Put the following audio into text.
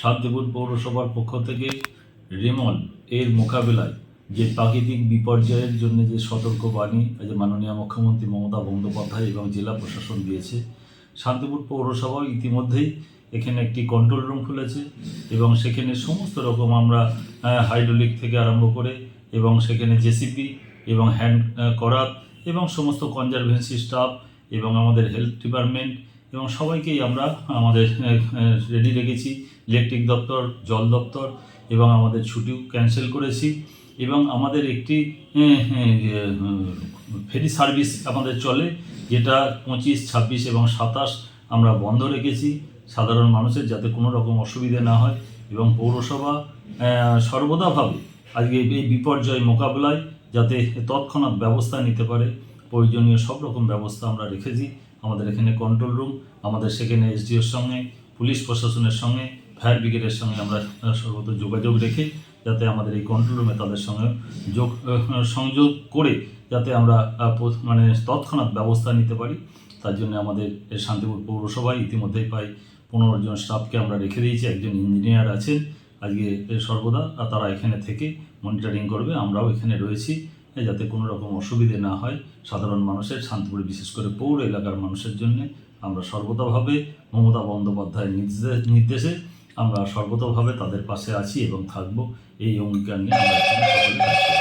শান্তিপুর পৌরসভার পক্ষ থেকে রেমন এর মোকাবেলায় যে প্রাকৃতিক বিপর্যয়ের জন্য যে সতর্কবাণী যে মাননীয় মুখ্যমন্ত্রী মমতা বন্দ্যোপাধ্যায় এবং জেলা প্রশাসন দিয়েছে, শান্তিপুর পৌরসভা ইতিমধ্যেই এখানে একটি কন্ট্রোল রুম খুলেছে এবং সেখানে সমস্ত রকম আমরা হাইড্রোলিক থেকে আরম্ভ করে এবং সেখানে জেসিপি এবং হ্যান্ড করাত এবং সমস্ত কনজারভেন্সি স্টাফ এবং আমাদের হেলথ ডিপার্টমেন্ট এবং সবাইকেই আমরা আমাদের রেডি রেখেছি। ইলেকট্রিক দপ্তর, জল দপ্তর এবং আমাদের ছুটিও ক্যান্সেল করেছি এবং আমাদের একটি ফেরি সার্ভিস আমাদের চলে, যেটা পঁচিশ, ছাব্বিশ এবং সাতাশ আমরা বন্ধ রেখেছি। সাধারণ মানুষের যাতে কোনো রকম অসুবিধে না হয় এবং পৌরসভা সর্বদাভাবে আজকে এই বিপর্যয় মোকাবেলায় যাতে তৎক্ষণাৎ ব্যবস্থা নিতে পারে। প্রয়োজনীয় সব রকম ব্যবস্থা আমরা রেখেছি আমাদের এখানে কন্ট্রোল রুম আমাদের সেখানে এসডিওর সঙ্গে পুলিশ প্রশাসনের সঙ্গে ফায়ার ব্রিগেডের সঙ্গে আমরা আহ, সর্বদা যোগাযোগ রেখে যাতে আমাদের এই কন্ট্রোল রুমে তাদের সঙ্গে যোগ সংযোগ করে যাতে আমরা মানে তৎক্ষণাৎ ব্যবস্থা নিতে পারি। তার জন্য আমাদের শান্তিপুর পৌরসভায় ইতিমধ্যেই প্রায় পনেরো জন স্টাফকে আমরা রেখে দিয়েছি। একজন ইঞ্জিনিয়ার আছেন। আজকে সর্বদা তারা এখানে থেকে মনিটরিং করবে। আমরাও এখানে রয়েছি। যাতে কোনো রকম অসুবিধে না হয় সাধারণ মানুষের, শান্তিপুরে বিশেষ করে পৌর এলাকার মানুষের জন্য আমরা সর্বতভাবে মমতা বন্দ্যোপাধ্যায়ের নির্দেশ, নির্দেশে আমরা সর্বতভাবে তাদের পাশে আছি এবং থাকব। এই অঙ্গীকার নিয়ে আমরা এখানে সকলে